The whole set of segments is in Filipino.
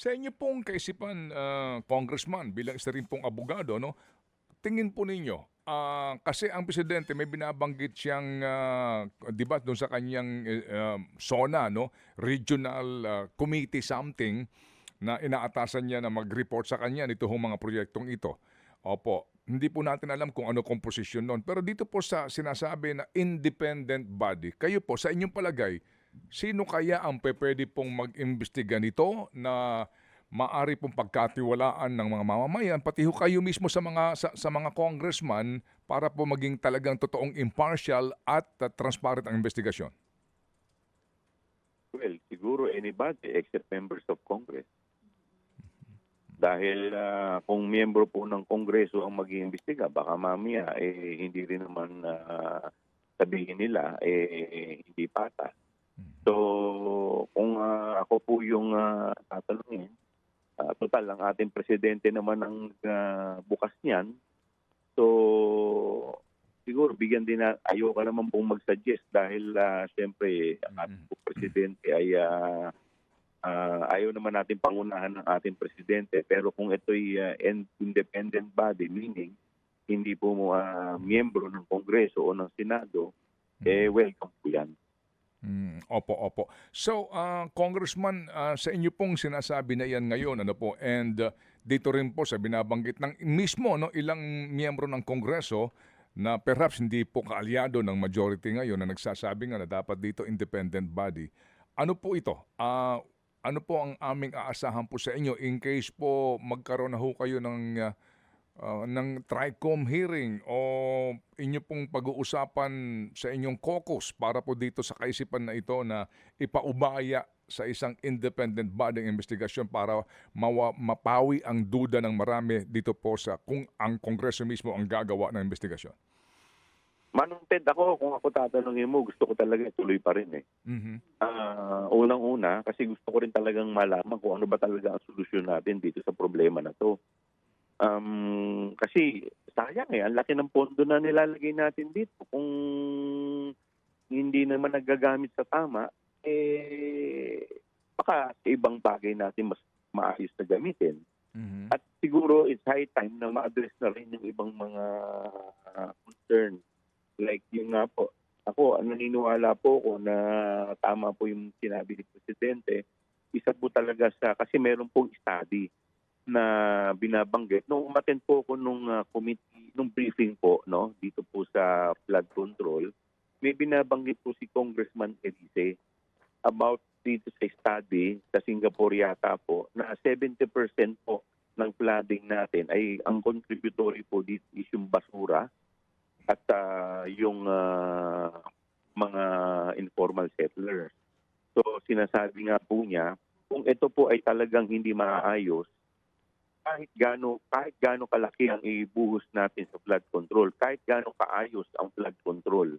Sa inyo pong kaisipan, ah, Congressman, bilang isa rin pong abogado, no? tingin po ninyo, ah, kasi ang presidente may binabanggit siyang, ah, di ba, doon sa kanyang eh, ah, SONA, no? Regional ah, Committee something, na inaatasan niya na mag-report sa kanya nito mga proyektong ito. Opo, hindi po natin alam kung ano komposisyon nun. Pero dito po sa sinasabi na independent body, kayo po, sa inyong palagay, sino kaya ang pwede pong mag-imbestiga nito na maari pong pagkatiwalaan ng mga mamamayan, pati ho kayo mismo sa mga sa, sa mga congressman para po maging talagang totoong impartial at uh, transparent ang investigasyon? Well, siguro anybody except members of Congress. Dahil ah, kung miyembro po ng Kongreso ang mag-iimbestiga, baka mamaya eh, hindi rin naman ah, sabihin nila eh, hindi pata. Ah, ako po yung uh, tatanungin, ah, total, ang ating presidente naman ang ah, bukas niyan. So, siguro bigyan din na ayoko naman pong mag-suggest dahil uh, siyempre ang ating po presidente ay ah, ah, ayaw naman natin pangunahan ng ating presidente pero kung ito'y ah, in- independent body meaning hindi po mo ah, miyembro ng Kongreso o ng Senado eh welcome po yan. Mm, opo, opo. So, ah, Congressman, ah, sa inyo pong sinasabi na yan ngayon, ano po, and ah, dito rin po sa binabanggit ng mismo no, ilang miyembro ng Kongreso na perhaps hindi po kaalyado ng majority ngayon na nagsasabi nga na dapat dito independent body. Ano po ito? Ah, ano po ang aming aasahan po sa inyo in case po magkaroon na ho kayo ng ah, uh, ng TRICOM hearing o inyo pong pag-uusapan sa inyong caucus para po dito sa kaisipan na ito na ipaubaya sa isang independent body ng investigasyon para mawa, mapawi ang duda ng marami dito po sa kung ang Kongreso mismo ang gagawa ng investigasyon. Manong Ted, ako, kung ako tatanungin mo, gusto ko talaga tuloy pa rin eh. Mhm. Ah, unang-una, kasi gusto ko rin talagang malaman kung ano ba talaga ang solusyon natin dito sa problema na to. Um, kasi sayang eh, ang laki ng pondo na nilalagay natin dito. Kung hindi naman nagagamit sa tama, eh, baka sa ibang bagay natin mas maayos na gamitin. Mhm. At siguro it's high time na ma-address na rin yung ibang mga concern. Like yung nga po, ako naniniwala po ko na tama po yung sinabi ni Presidente. Isa po talaga sa, kasi meron pong study na binabanggit. Nung umaten po ko nung ah, committee, nung briefing po, no, dito po sa flood control, may binabanggit po si Congressman Elise about dito sa study sa Singapore yata po na 70% po ng flooding natin ay ang contributory po dito is yung basura at ah, yung ah, mga informal settlers. So sinasabi nga po niya, kung ito po ay talagang hindi maayos, kahit gaano kahit gaano kalaki ang ibuhos natin sa flood control, kahit gaano kaayos ang flood control,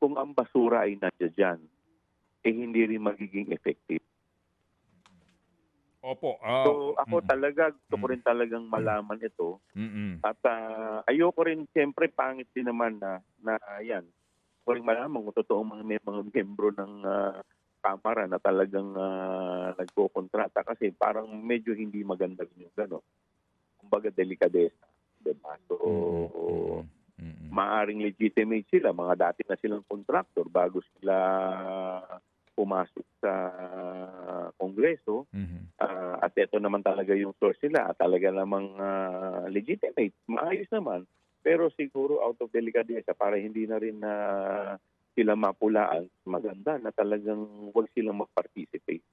kung ang basura ay nandiyan, eh hindi rin magiging effective. Opo. ah, So ako mhm. talaga gusto ko rin talagang malaman ito Mhm. at ah, ayoko rin siyempre pangit din naman na na yan. Ko rin malaman kung totoo mga may mga miyembro ng ah, kamara na talagang uh, nagkokontrata kasi parang medyo hindi maganda yung gano'n. Kumbaga delikadesa. Diba? So, Mhm. Mhm. maaring legitimate sila, mga dati na silang contractor bago sila pumasok sa Kongreso. Mhm. Ah, at ito naman talaga yung source nila talaga namang ah, legitimate. Maayos naman. Pero siguro out of delicadeza para hindi na rin na sila mapulaan, maganda na talagang huwag silang mag-participate.